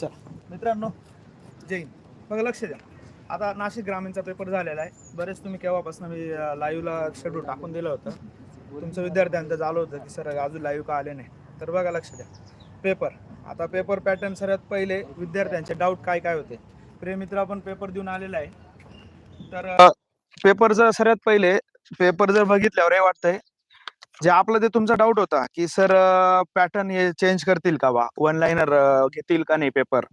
चल. मित्रांनो जैन बघा लक्ष द्या. आता नाशिक ग्रामीणचा पेपर झालेला आहे. बरेच तुम्ही केव्हापासून मी लाईव्हला शेड्यूल टाकून दिलं होतं. तुमचं विद्यार्थ्यांचं झालं होतं की सर अजून लाईव्ह का आले नाही? तर बघा लक्ष द्या. पेपर आता पेपर पॅटर्न सर्वात पहिले विद्यार्थ्यांचे डाऊट काय काय होते? प्रेमित्र आपण पेपर देऊन आलेला आहे. तर पेपरचं सर्वात पहिले पेपर जर बघितल्यावर हे वाटतंय जे आपलं ते तुमचा डाऊट होता की सर पॅटर्न हे चेंज करतील का बा? वन लाईनर घेतील का नाही पेपर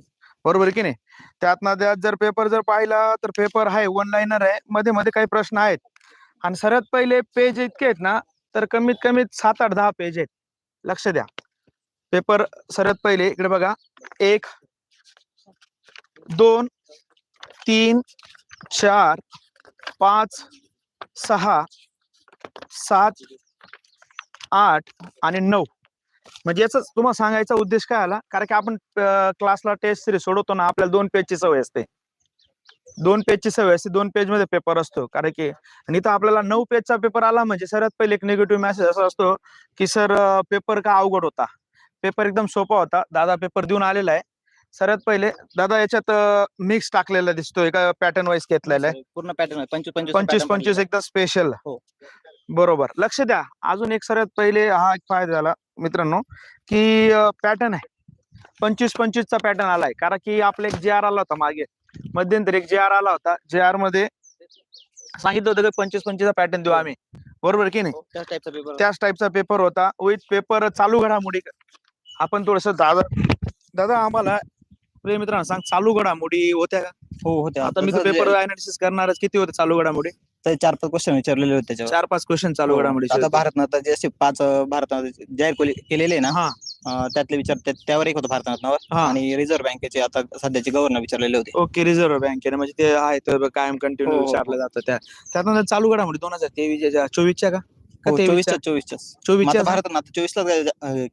बरोबर की नाही? त्यातनं त्यात जर पेपर जर पाहिला तर पेपर आहे वन लाईनर आहे. मध्ये मध्ये काही प्रश्न आहेत. आणि सर्वात पहिले पेज इतके आहेत ना तर कमीत कमीत सात आठ दहा पेज आहेत. लक्ष द्या. पेपर सर्वात पहिले इकडे बघा. एक दोन तीन चार पाच सहा सात आठ आणि नऊ. म्हणजे याच तुम्हाला सांगायचा उद्देश काय आला? कारण की आपण क्लासला टेस्ट सिरीज सोडवतो ना आपल्याला दोन पेजची सवय असते. दोन पेजची सवय असते दोन पेजमध्ये पेपर असतो. कारण की आणि इथं आपल्याला नऊ पेजचा पेपर आला म्हणजे सर्वात पहिले एक निगेटिव्ह मेसेज असा असतो की सर पेपर का अवघड होता? पेपर एकदम सोपा होता. दादा पेपर देऊन आलेला आहे. सर्वात पहिले दादा याच्यात मिक्स टाकलेला दिसतोय का? पॅटर्न वाईज घेतलेला आहे. पूर्ण पॅटर्न पंचवीस पंचवीस पंचवीस एकदम स्पेशल. बरोबर. लक्ष द्या. अजून एक सर्वात पहिले हा एक फायदा झाला मित्रांनो की पॅटर्न आहे. पंचवीस पंचवीसचा पॅटर्न आलाय. कारण की आपला एक जे आर आला होता मागे. मध्यंतरी एक जे आर आला होता. जे आरमध्ये सांगितलं होतं की पंचवीस पंचवीसचा पॅटर्न देऊ आम्ही. बरोबर की नाही? त्याच टाईपचा पेपर त्याच टाईपचा पेपर होता. विथ पेपर चालू घडामोडी आपण थोडस दादा दादा आम्हाला प्रिय मित्रांनो सांग चालू घडामोडी होत्या का? हो होते आता मी पेपर अनालिसिस करणारच. किती होते चालू घडामोडी? चार पाच क्वेश्चन विचारलेले होते त्याच्यावर. चार पाच क्वेश्चन चालू हो. घडामोडी आता भारतनं आता जे असे पाच भारतात जाहीर केले- केलेले ना हा. अं, त्यातले विचार त्या- त्यावर एक होतं भारतनावर हा. आणि रिझर्व्ह बँकेचे आता सध्याचे गव्हर्नर विचारलेले होते. ओके रिझर्व्ह बँकेने म्हणजे ते आहे तर कायम कंटिन्यू हो, हो, विचारलं जातं त्या. त्यातनं चालू घडामोडी दोन हजार तेवीसच्या चोवीसच्या का? का तेवीसच्या? चोवीसच्या चोवीसच्या. चोवीसच्या भारतनं आता चोवीसला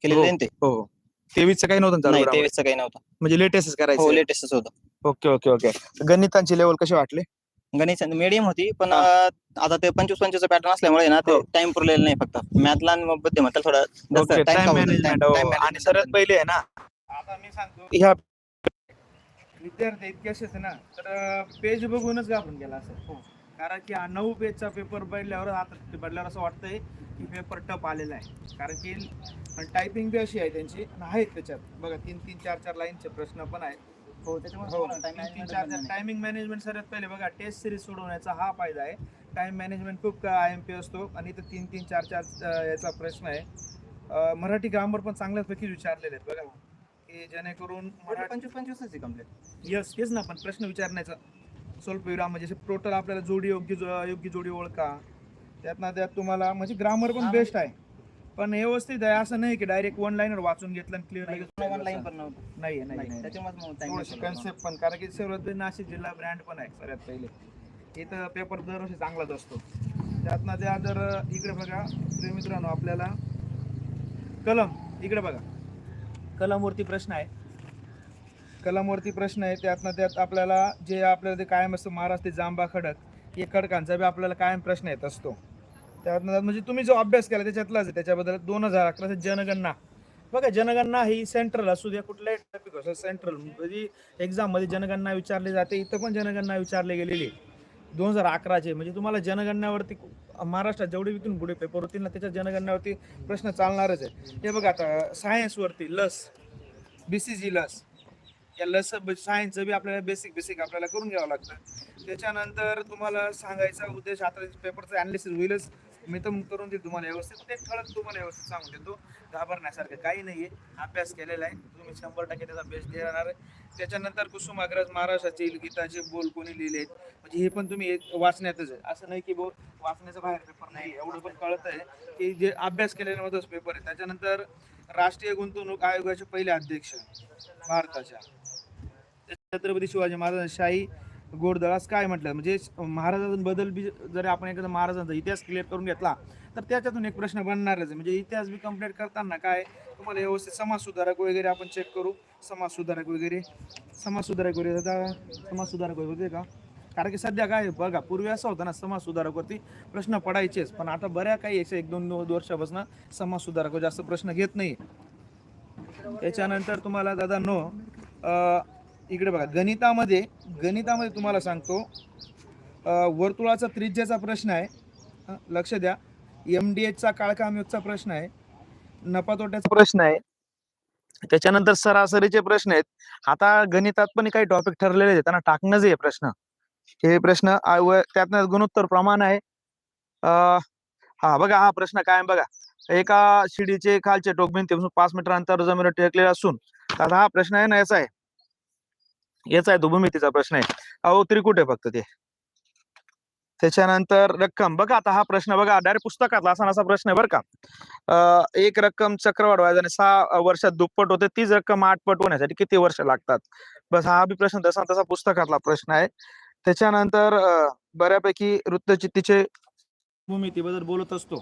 केलेले ना ते. हो तेवीसचं काही नव्हतं चालू नाही घडामोडी? तेवीसचं काही नव्हतं. म्हणजे लेटेस्ट हो करायचं लेटेस्टच होतं. Okay okay okay. गणितांची लेवल कसे वाटले? गणित मीडियम होती पण हा. आता ते पंचवीस पंचवीस पॅटर्न असल्यामुळे ना ते हो. टाइम पुरलेलं नाही फक्त. मॅथला आणि बुद्धिमत्ता थोडा जास्त time time आणि management सर्वात झालं. पहिले आहे ना आता मी सांगतो. ह्या विद्यार्थी इतके असे आहेत ना तर पेज बघूनच घाबरून गेला असं कारण की हा नऊ पेजचा पेपर पडल्यावर आता ते पडल्यावर असं वाटतंय की पेपर टप आलेला आहे. कारण की टायपिंग बी अशी आहे त्यांची आणि आहेत त्याच्यात. बघा तीन तीन चार चार लाईनचे प्रश्न पण आहेत. हो त्याच्यामुळे. टायमिंग मॅनेजमेंट सर्वात पहिले. बघा टेस्ट सिरीज सोडवण्याचा हा फायदा आहे. टाइम मॅनेजमेंट खूप आय एम पी असतो. आणि इथं तीन तीन चार चार याचा प्रश्न आहे. मराठी ग्रामर पण चांगल्यापैकी विचारलेले आहेत. बघा की जेणेकरून पंचवीस पंचवीसच complete. यस हेच ना पण प्रश्न विचारण्याचा. स्वल्प विराम म्हणजे टोटल आपल्याला जोडी योग्य जो- योग्य जोडी ओळखा. त्यातनं त्यात तुम्हाला म्हणजे ग्रामर पण बेस्ट आहे. पण व्यवस्थित आहे. असं नाही की डायरेक्ट वन लाईनर वाचून घेतलं आणि नाही, क्लिअर पण नव्हतं. नाही. कन्सेप्ट पण कारण की सर्वात नाशिक जिल्हा ब्रँड पण आहे सर्वात पहिले. इथं पेपर दरवर्षी चांगलाच असतो. त्यातनं त्या जर इकडे बघा. प्रिय मित्रांनो आपल्याला कलम इकडे बघा. कलमवरती प्रश्न आहे. कलमवरती प्रश्न आहे. त्यातनं त्यात आपल्याला जे आपल्याला ते कायम असतं महाराष्ट्र जांबा खडक हे खडकांचा बी आपल्याला कायम प्रश्न येत असतो. त्यातनं म्हणजे तुम्ही जो अभ्यास केला त्याच्यातलाच आहे त्याच्याबद्दल दोन हजार अकराचं जनगणना. बघा जनगणना ही सेंट्रल असू द्या कुठल्याही टॉपिक असो सेंट्रल म्हणजे एक्झाममध्ये जनगणना विचारली जाते इथं पण जनगणना विचारली गेलेली दोन हजार अकराचे म्हणजे तुम्हाला जनगणनावरती महाराष्ट्रात जेवढे विकून पुढे पेपर होतील ना त्याच्या जनगणनावरती प्रश्न चालणारच आहे. हे बघा आता सायन्सवरती लस बी सी जी लस. या लस म्हणजे सायन्सचं बी आपल्याला बेसिक बेसिक आपल्याला करून घ्यावं लागतं. त्याच्यानंतर तुम्हाला सांगायचा उद्देश आता पेपरचं अनालिसिस होईलच. मी तर करून देईल तुम्हाला व्यवस्थित. ते ठळक तुम्हाला व्यवस्थित सांगून देतो. घाबरण्यासारखं काही नाही आहे अभ्यास केलेला आहे. तुम्ही शंभर टक्के त्याचा बेस्ट देणार आहे. त्याच्यानंतर कुसुमाग्रज महाराष्ट्राचे गीताचे बोल कोणी लिहिलेत? म्हणजे हे पण तुम्ही एक वाचण्यातच आहे. असं नाही की बोल वाचण्याचा बाहेर पेपर नाही एवढं पण कळत आहे की जे अभ्यास केलेल्यामध्येच पेपर आहे. त्याच्यानंतर राष्ट्रीय गुंतवणूक आयोगाचे पहिले अध्यक्ष भारताच्या. छत्रपती शिवाजी महाराज शाही गोडदळास काय म्हटलं? म्हणजे महाराजांबद्दल बी जर आपण एखादा महाराजांचा इतिहास क्लिअर करून घेतला तर त्याच्यातून एक प्रश्न बनणारच आहे. म्हणजे इतिहास बी कंप्लीट करताना काय तुम्हाला व्यवस्थित समाज सुधारक वगैरे आपण चेक करू. समाज सुधारक वगैरे समाज सुधारक वगैरे आता समाज सुधारक वगैरे होते का? कारण की सध्या काय बघा पूर्वी असं होतं ना समाज सुधारकवरती प्रश्न पडायचेच. पण आता बऱ्या काही एकशे एक दोन दोन वर्षापासून समाज सुधारक जास्त प्रश्न घेत नाही त्याच्यानंतर तुम्हाला दादा नो इकडे बघा गणितामध्ये गणितामध्ये तुम्हाला सांगतो वर्तुळाचा त्रिज्याचा प्रश्न आहे. लक्ष द्या. एम डी एचचा काळकामयोगचा प्रश्न आहे. नफा तोट्याचा प्रश्न आहे. त्याच्यानंतर सरासरीचे प्रश्न आहेत. आता गणितात पण काही टॉपिक ठरलेले आहेत. त्यांना टाकणंच आहे प्रश्न. हे प्रश्न व त्यातनं गुणोत्तर प्रमाण आहे. हा बघा हा प्रश्न काय बघा. एका शिडीचे खालचे टोक भिंतीपासून पाच मीटर अंतर जमिनीवर टेकलेले असून आता हा प्रश्न आहे ना याचा आहे. याचा आहे तो भूमितीचा प्रश्न आहे. अहो त्रिकुट आहे फक्त ते. त्याच्यानंतर रक्कम. बघा आता हा प्रश्न बघा डायरेक्ट पुस्तकातला असा असा प्रश्न आहे बरं का. एक रक्कम चक्रवाढ व्याजाने सहा वर्षात दुप्पट होते. तीच रक्कम आठपट होण्यासाठी किती वर्ष लागतात? बस हा बी प्रश्न तसा तसा पुस्तकातला प्रश्न आहे. त्याच्यानंतर बऱ्यापैकी वृत्तचित्तीचे भूमितीबद्दल बोलत असतो.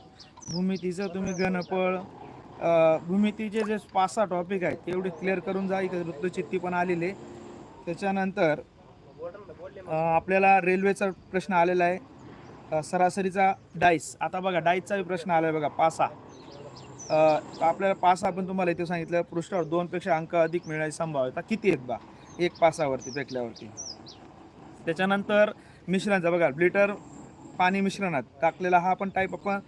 भूमितीचं तुम्ही गणपळ भूमितीचे जे पाच सहा टॉपिक आहेत तेवढे क्लिअर करून जा. इथे वृत्तचित्ती पण आलेले त्याच्यानंतर आपल्याला रेल्वेचा प्रश्न आलेला आहे. सरासरीचा डाईस. आता बघा डाईसचा प्रश्न आला आहे बघा पासा. आपल्याला पासा पण तुम्हाला इथे सांगितलं पृष्ठावर दोनपेक्षा अंक अधिक मिळण्याची संभाव्यता किती आहेत बा? एक पासावरती फेकल्यावरती त्याच्यानंतर मिश्रणाचा बघा लिटर पाणी मिश्रणात टाकलेला हा पण टाईप आपण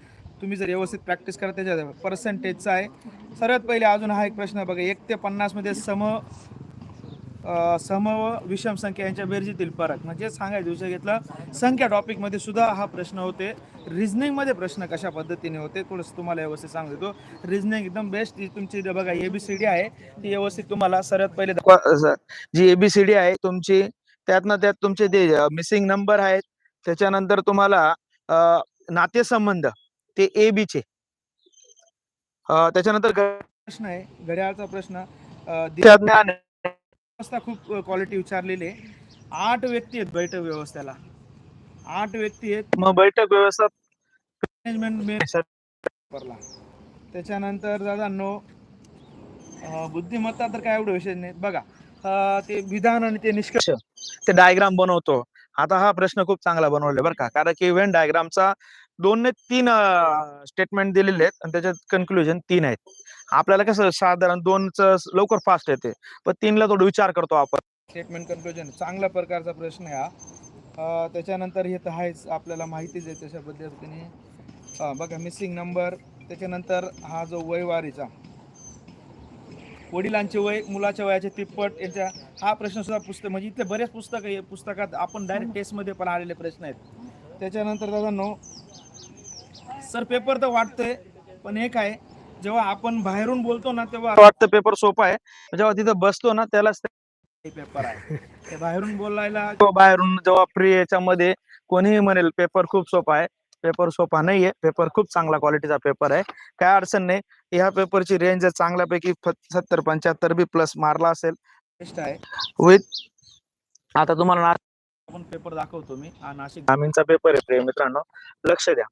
तुम्ही जर व्यवस्थित प्रॅक्टिस करा त्याच्या पर्सेंटेजचा आहे. सर्वात पहिले अजून हा एक प्रश्न आहे बघा एक ते पन्नासमध्ये सम सम व विषम संख्या यांच्या बेरजेतील फरक. म्हणजे सांगायचं विषय घेतला संख्या टॉपिकमध्ये सुद्धा हा प्रश्न होते. रिझनिंगमध्ये प्रश्न कशा पद्धतीने होते थोडंसं तुम्हाला व्यवस्थित सांगू देतो. रिझनिंग एकदम बेस्ट जी तुमची बघा एबीसीडी आहे ती व्यवस्थित तुम्हाला सर्वात पहिले जी एबीसीडी आहे तुमची त्यातनं त्यात तुमचे ते मिसिंग नंबर आहेत त्याच्यानंतर तुम्हाला नातेसंबंध ते ए बीचे त्याच्यानंतर प्रश्न आहे घड्याळाचा प्रश्न व्यवस्था खूप क्वालिटी विचारलेली आहे. आठ व्यक्ती आहेत बैठक व्यवस्थेला. आठ व्यक्ती आहेत. मग बैठक व्यवस्था मॅनेजमेंट वापरला. त्याच्यानंतर दादा नो बुद्धिमत्ता तर काय एवढं विषय नाही. बघा ते विधान आणि ते निष्कर्ष ते डायग्राम बनवतो. आता हा प्रश्न खूप चांगला बनवलाय बरं का. कारण की इव्हेंट डायग्रामचा दोन ने तीन स्टेटमेंट दिलेले आहेत आणि त्याच्यात कन्क्लुजन तीन आहेत. आपल्याला कसं साधारण दोनच लवकर फास्ट येते. पण तीनला थोडं विचार करतो आपण. स्टेटमेंट कन्क्लुजन चांगल्या प्रकारचा प्रश्न आहे हा. त्याच्यानंतर हे तर आहेच. आपल्याला माहितीच आहे तशा पद्धतीने. बघा मिसिंग नंबर त्याच्यानंतर हा जो वयवारीचा वडिलांचे वय मुलाच्या वयाचे तिप्पट यांच्या हा प्रश्न सुद्धा पुस्तक म्हणजे इथले बरेच पुस्तक आहे. पुस्तकात आपण डायरेक्ट टेस्टमध्ये पण आलेले प्रश्न आहेत. त्याच्यानंतर दादा नो सर पेपर तर वाटतंय पण एक आहे. जेव्हा आपण बाहेरून बोलतो ना तेव्हा वाटतं पेपर सोपा आहे. जेव्हा तिथं बसतो ना त्यालाच पेपर आहे. ते बाहेरून बोलायला बाहेरून जेव्हा फ्री याच्यामध्ये कोणीही म्हणेल पेपर खूप सोपा आहे. पेपर सोपा नाहीये. पेपर खूप चांगला क्वालिटीचा पेपर आहे. काय अडचण नाही. ह्या पेपरची रेंज चांगल्यापैकी सत्तर पंच्याहत्तर बी प्लस मारला असेल. बेस्ट आहे. विथ आता तुम्हाला आपण पेपर दाखवतो मी. हा नाशिक ग्रामीणचा पेपर आहे प्रिय मित्रांनो. लक्ष द्या.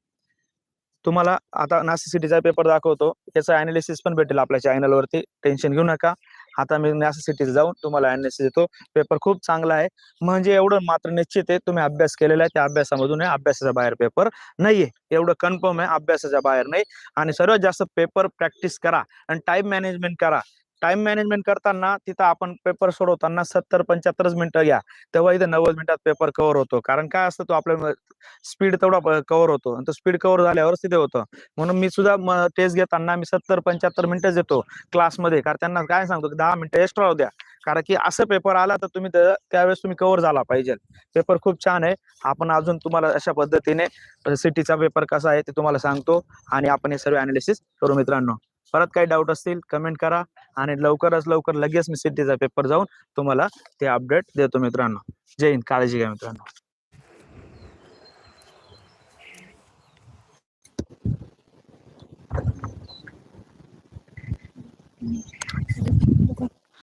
तुम्हाला आता नाशिक सिटीचा पेपर दाखवतो. याचा अनालिसिस पण भेटेल आपल्या चॅनलवरती टेन्शन घेऊ नका. आता मी नाशिक सिटीचा जाऊन तुम्हाला अनालिसिस देतो. पेपर खूप चांगला आहे. म्हणजे एवढं मात्र निश्चित आहे. तुम्ही अभ्यास केलेला आहे. त्या अभ्यासामधून आहे. अभ्यासाच्या बाहेर पेपर नाहीये. एवढं कन्फर्म आहे. अभ्यासाच्या बाहेर नाही. आणि सर्वात जास्त पेपर प्रॅक्टिस करा. आणि टाइम मॅनेजमेंट करा. टाइम मॅनेजमेंट करताना तिथं आपण पेपर सोडवताना सत्तर पंच्याहत्तरच मिनिटं घ्या. तेव्हा इथं नव्वद मिनिटात पेपर कव्हर होतो. कारण काय असतं तो आपल्या स्पीड तेवढा कव्हर होतो. आणि तो स्पीड कव्हर झाल्यावरच तिथे होतं. म्हणून मी सुद्धा टेस्ट घेताना मी सत्तर पंच्याहत्तर मिनिटं देतो क्लासमध्ये कारण त्यांना काय सांगतो की दहा मिनिटं एक्स्ट्रा होऊ द्या. कारण की असं पेपर आला तर तुम्ही त्यावेळेस तुम्ही कव्हर झाला पाहिजे. पेपर खूप छान आहे. आपण अजून तुम्हाला अशा पद्धतीने सिटीचा पेपर कसा आहे ते तुम्हाला सांगतो. आणि आपण हे सर्व अनालिसिस करू मित्रांनो. परत काही डाऊट असतील कमेंट करा आणि लवकरच लवकर लगेच मी सिटीचा पेपर जाऊन तुम्हाला ते अपडेट देतो मित्रांनो. जय हिंद काळजी घ्या मित्रांनो.